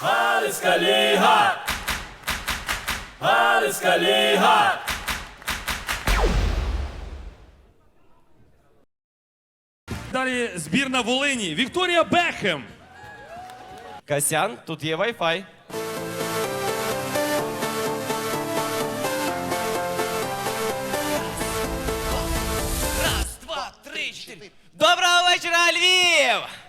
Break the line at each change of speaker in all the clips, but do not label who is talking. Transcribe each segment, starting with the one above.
Галицька ліга! Галицька ліга!
Далі збірна Волині. Вікторія Бекхем.
Касян, тут є Wi-Fi. Раз, два, три, чотири. Доброго вечора, Львів!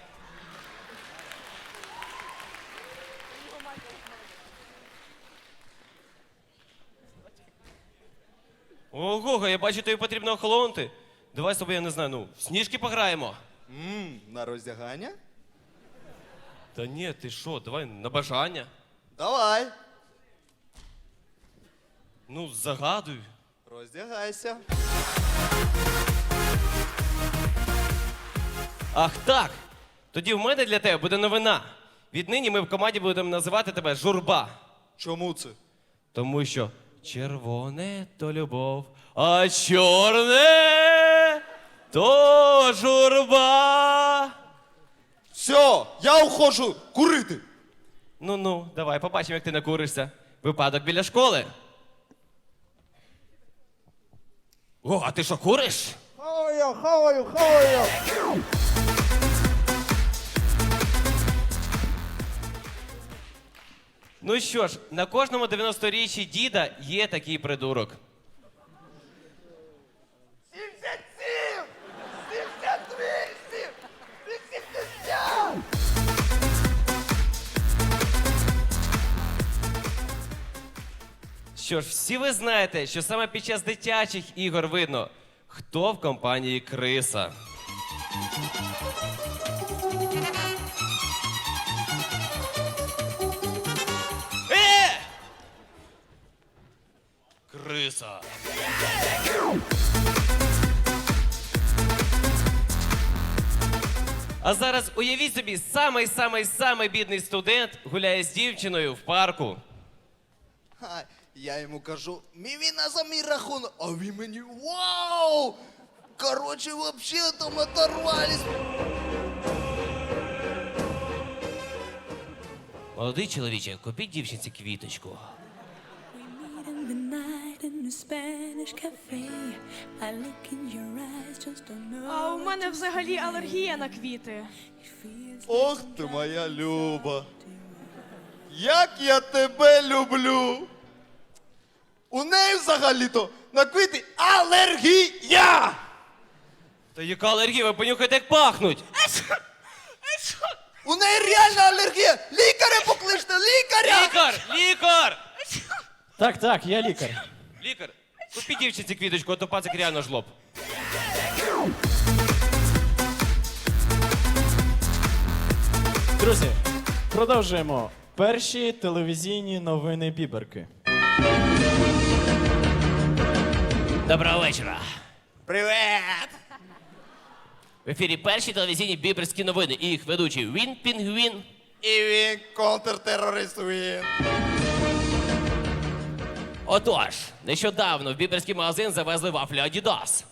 Ого, я бачу, тобі потрібно охолонути. Давай з тобою, я не знаю, ну, в сніжки пограємо.
М, на роздягання?
Та ні, ти що, давай на бажання.
Давай,
Ну, загадуй.
роздягайся.
Ах так. Тоді в мене для тебе буде новина. Віднині ми в команді будемо називати тебе журба.
Чому це?
Тому що червоне то любов, а чорне то журба.
Все, я уходжу курити.
Ну ну, давай побачимо, як ти накуришся. Випадок біля школи. О, а ти що куриш?
Хаваю, хаваю, хаваю.
Ну що ж, на кожному 90-річчі діда є такий придурок.
77! 78! 80!
Що ж, всі ви знаєте, що саме під час дитячих ігор видно, хто в компанії криса. Криса. А зараз уявіть собі, самий самий самий бідний студент гуляє з дівчиною в парку.
Ха, Я йому кажу, мівіна за мій рахунок, а він мені вау! Короче, вообще там оторвались.
Молодий чоловіче, купіть дівчинці квіточку.
In the Spanish cafe. I look in your eyes, just don't know.
А у мене взагалі алергія на квіти.
Ох ти моя Люба. Як я тебе люблю. У неї взагалі-то на квіти алергія!
Та яка алергія? Ви понюхайте, як пахнуть.
У неї реальна алергія! Лікаря покличте, лікаря!
Лікар! Лікар!
Так, так, я лікар.
Лікар! Купіть дівчинці квіточку, а то пацик реально жлоб.
Друзі, продовжуємо. Перші телевізійні новини Біберки.
Доброго вечора.
Привет!
В ефірі перші телевізійні біберські новини. І їх ведучий Він Пінгвін.
І він контртерорист він.
Отож, нещодавно в біберський магазин завезли вафлі Adidas.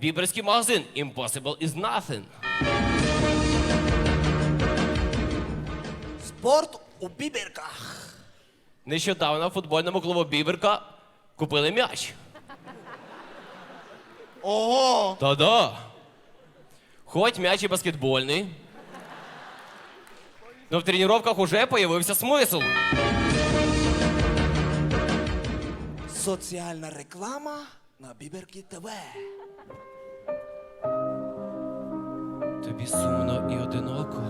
Біберський магазин Impossible is nothing.
Спорт у біберках.
Нещодавно в футбольному клубу Біберка купили м'яч.
Ого!
Та-да. Хоть м'яч і баскетбольний. Но в тренуваннях уже появився смисл.
Соціальна реклама на Біберки ТВ.
Тобі сумно і одиноко.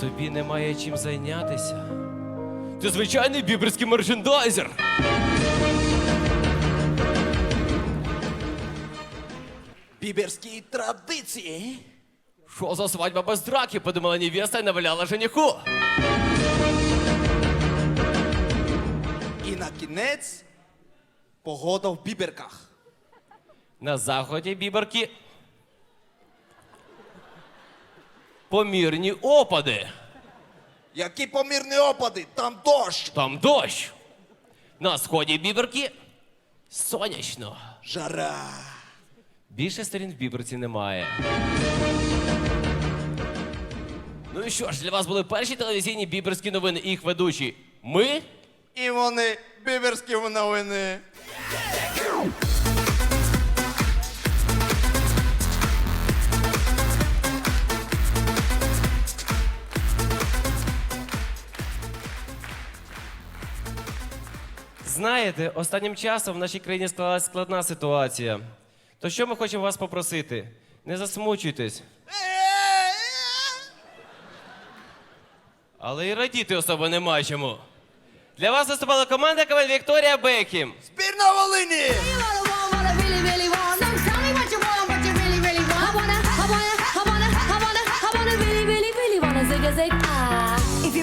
Тобі немає чим зайнятися. Ти звичайний біберський мерчендайзер.
Біберські традиції.
Що за свадьба без драки? Подумала невеста і наваляла жениху.
Кінець погода в біберках.
На заході біберки. Помірні опади.
Які помірні опади, там дощ,
Там дощ. На сході біберки сонячно.
жара.
Більше сторін в біберці немає. Ну і що ж, для вас були перші телевізійні біберські новини їх ведучі. Ми
І вони біберські новини.
Знаєте, останнім часом в нашій країні склалася складна ситуація. То що ми хочемо вас попросити? Не засмучуйтесь, але і радіти особо нема чому. Для вас виступала команда КВН Вікторія Бекхім.
Збірна Волині!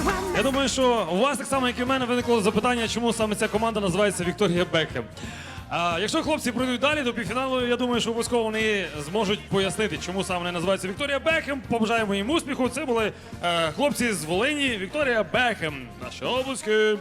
Ah.
Я думаю, що у вас так само, як і в мене, виникло запитання, чому саме ця команда називається Вікторія Бекхем. А, якщо хлопці пройдуть далі до півфіналу, я думаю, що обов'язково вони зможуть пояснити, чому саме вони називаються Вікторія Бекхем. Побажаємо їм успіху. Це були е, хлопці з Волині, Вікторія Бекхем, наші обласки.